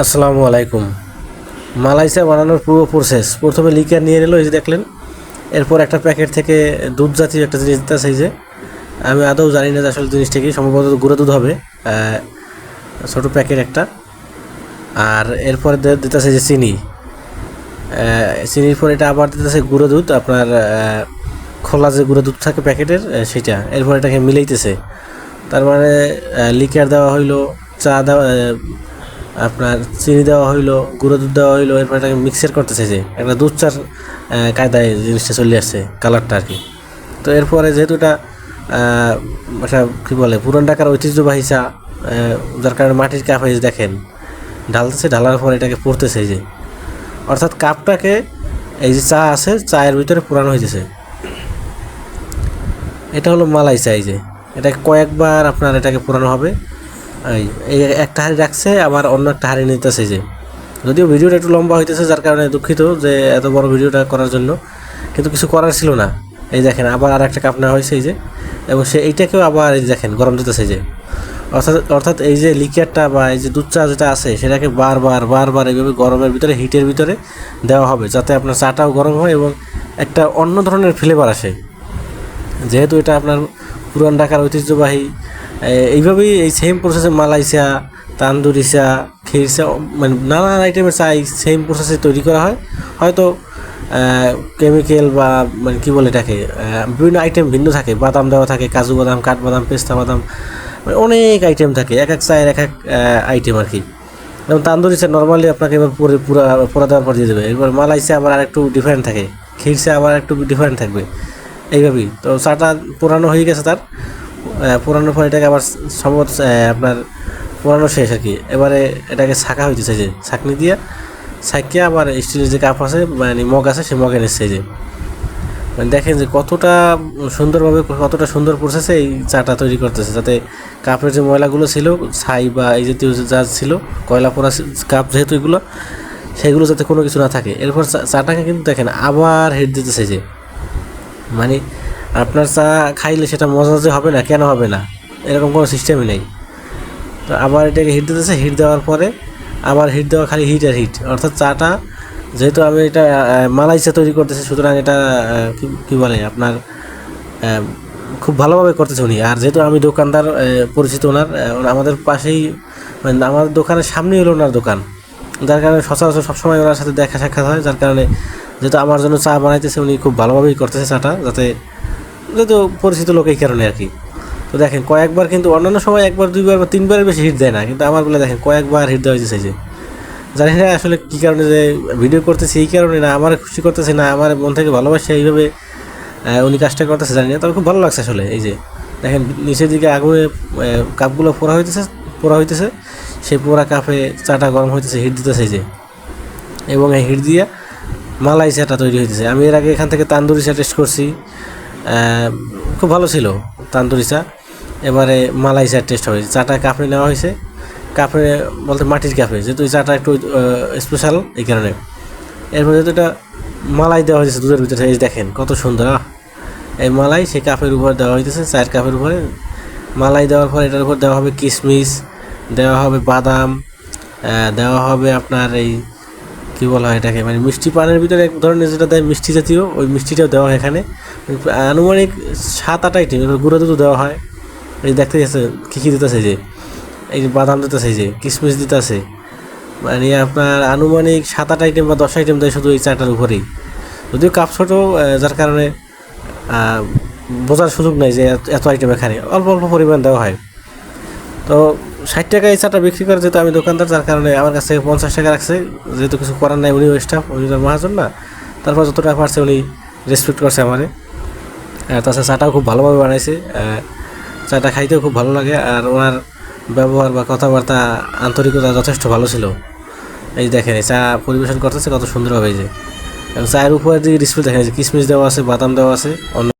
আসসালামু আলাইকুম। মালাইসা বানানোর পুরো প্রসেস প্রথমে লিকার নিয়ে নিল, এই যে দেখলেন। এরপর একটা প্যাকেট থেকে দুধ জাতীয় একটা জিনিস দিতেছে এই যে। আমি আদৌ জানি না যে আসলে জিনিসটা কি, সম্ভবত গুঁড়ো দুধ হবে ছোটো প্যাকেট একটা। আর এরপরে দিতেছে যে চিনি। চিনির পর এটা আবার দিতেছে গুঁড়ো দুধ, আপনার খোলা যে গুঁড়ো দুধ থাকে প্যাকেটের সেটা। এরপর এটাকে মিলাইতেছে। তার মানে লিকার দেওয়া হইল, চা দেওয়া আপনার চিনি দেওয়া হইল, গুঁড়ো দুধ দেওয়া হইল, এরপর এটাকে মিক্সার করতেছে যে, একটা দুধ চার কায়দায় জিনিসটা চলে আসছে কালারটা আর কি তো এরপরে যেহেতু এটা একটা কী বলে, পুরান ঢাকার ঐতিহ্যবাহী চা যার কারণে মাটির কাপ এই যে দেখেন, ঢালতেছে, ঢালার পর এটাকে পড়তেছে যে। অর্থাৎ কাপটাকে এই যে চা আছে, চায়ের ভিতরে পুরানো হইতেছে। এটা হলো মালাই চা এই যে। এটা কয়েকবার আপনার এটাকে পুরানো হবে। এই একটা হাড়ি রাখছে, আবার অন্য একটা হাড়ি নিতেছে যে। যদিও ভিডিওটা একটু লম্বা হইতেছে, যার কারণে দুঃখিত যে এত বড় ভিডিওটা করার জন্য। কিন্তু কিছু করার ছিল না। এই দেখেন, আবার আর একটা কাপ নেওয়া হয়েছে এই যে। এবং সে এইটাকেও আবার এই দেখেন, গরম দিতেছে যে। অর্থাৎ অর্থাৎ এই যে লিকারটা বা এই যে দুধ চা যেটা আছে, সেটাকে বারবার বারবার এইভাবে গরমের ভিতরে, হিটের ভিতরে দেওয়া হবে, যাতে আপনার চাটাও গরম হয় এবং একটা অন্য ধরনের ফ্লেভার আসে। যেহেতু এটা আপনার পুরান ঢাকার ঐতিহ্যবাহী এইভাবেই এই সেম প্রসেসে মালাইসা তান্দুরি চা ক্ষীর চা মানে নানান আইটেমের চা এই সেম প্রসেসে তৈরি করা হয়। হয়তো কেমিক্যাল বা মানে কী বলে এটাকে বিভিন্ন আইটেম ভিন্ন থাকে। বাদাম দেওয়া থাকে, কাজু বাদাম, কাঠবাদাম, পেস্তা বাদাম মানে অনেক আইটেম থাকে। এক এক চায়ের এক এক আইটেম আর কি। যেমন তান্দুরি চা নর্মালি আপনাকে এবার পুরো, পুরা পুরা দেওয়ার পর দিয়ে দেবে। এবার মালাই চা আবার আরেকটু ডিফারেন্ট থাকে। ক্ষীর চা আবার একটু ডিফারেন্ট থাকবে। এইভাবেই। তো চাটা পুরানো হয়ে গেছে তার। আহ, পুরানোর পর এটাকে আবার সম্ভবত আপনার পুরানো শেষ আর কি। এবারে এটাকে ছাকা হইতে যে ছাকনি দিয়ে ছাকিয়ে আবার স্টিলের যে কাপ আছে মানে মগ আছে সে মগে নিচ্ছে যে। মানে দেখেন যে কতটা সুন্দরভাবে কতটা সুন্দর প্রসেসে এই চাটা তৈরি করতেছে যাতে কাপের যে ময়লাগুলো ছিল ছাই বা এই জাতীয় যা ছিল কয়লা পোড়া কাপ যেহেতু এগুলো সেগুলো যাতে কোনো কিছু না থাকে। এরপর চাটাকে কিন্তু দেখেন আবার হিট দিতেছে যে। মানে আপনার চা খাইলে সেটা মজা যে হবে না কেন হবে না? এরকম কোনো সিস্টেমই নেই। তো আবার এটাকে হিট দিতেছে হিট দেওয়ার পরে আবার হিট দেওয়া খালি হিট আর হিট অর্থাৎ চাটা যেহেতু আমি এটা আহ, মালাই চা তৈরি করতেছি সুতরাং এটা কি বলে আপনার খুব ভালোভাবে করতেছে উনি। আর যেহেতু আমি দোকানদার পরিচিত ওনার আমাদের পাশেই মানে আমাদের দোকানের সামনেই হলো ওনার দোকান। যার কারণে সচরাচর সবসময় ওনার সাথে দেখা সাক্ষাৎ হয় যার কারণে যেহেতু আমার জন্য চা বানাইতেছে উনি খুব ভালোভাবেই করতেছে চাটা যাতে যেহেতু পরিচিত লোক এই কারণে আর কি। তো দেখেন, কয়েকবার কিন্তু অন্যান্য সময় একবার, দুইবার বা তিনবারের বেশি হিট দেয় না, কিন্তু আমার বলে দেখেন, কয়েকবার হিট দেওয়া হয়েছে যে। জানি না আসলে কী কারণে যে ভিডিও করতেছি এই কারণে না, আমার খুশি করতেছে না, আমার মন থেকে ভালোবাসে এইভাবে উনি কাজটা করতেছে, জানি না, তবে খুব ভালো লাগছে আসলে এই যে। দেখেন, নিচের দিকে আগুনে কাপগুলো পোড়া হইতেছে পোড়া হইতেছে, সেই পোড়া কাপে চাটা গরম হইতেছে হিট দিতেছে যে। এবং এই হিট দিয়ে মালাই চাটা তৈরি হইতেছে। আমি এর আগে এখান থেকে তান্দুরি চা টেস্ট করছি। খুব ভালো ছিল তান্দুরি চা এবারে মালাই চা টেস্ট হয়েছে। চাটা কাপড়ে নেওয়া হয়েছে। কাপড়ে বলতে মাটির কাপে যেহেতু চাটা একটু স্পেশাল এই কারণে। এরপরে যেহেতু এটা মালাই দেওয়া হয়েছে, দুধের ভিতরে, এই দেখেন, কত সুন্দর, আহ। এই মালাই, সেই কাপের উপর দেওয়া হইতেছে, চায়ের কাপের উপরে। মালাই দেওয়ার পর এটার উপর দেওয়া হবে কিশমিশ দেওয়া হবে বাদাম দেওয়া হবে আপনার এই কী বলা হয় এটাকে? মানে মিষ্টি পানের ভিতরে এক ধরনের যেটা দেয় মিষ্টি জাতীয়, ওই মিষ্টিটাও দেওয়া হয় এখানে। আনুমানিক সাত আট আইটেম গুঁড়ো দুধও দেওয়া হয়। এই দেখতে গেছে, কী কী দিতেছে যে? এই বাদাম দিতেছে যে কিশমিশ দিতেছে। মানে আপনার আনুমানিক সাত আট আইটেম বা দশ আইটেম দেয় শুধু এই চাটার উপরেই। যদিও কাপ ছোটো যার কারণে বোঝার সুযোগ নাই যে এত আইটেম এখানে। অল্প অল্প পরিমাণ দেওয়া হয়। তো ষাট টাকা এই চাটা বিক্রি করে যেহেতু আমি দোকানদার, যার কারণে আমার কাছ পঞ্চাশ টাকা রাখছে। যেহেতু কিছু করার নাই উনি স্টাফ উনি মহাজন না। তারপর যত টাকা পারছে উনি রেসপেক্ট করছে আমারে। আর তাছাড়া চাটাও খুব ভালোভাবে বানাইছে। চাটা খাইতেও খুব ভালো লাগে। আর ওনার ব্যবহার বা কথাবার্তা আন্তরিকতা যথেষ্ট ভালো ছিল। এই দেখেন চা পরিবেশন করতেছে, কত সুন্দরভাবে যে। এবং চায়ের উপরে যে ডিসপ্লে দেখেন কিশমিশ দেওয়া আছে, বাদাম দেওয়া আছে, অন্য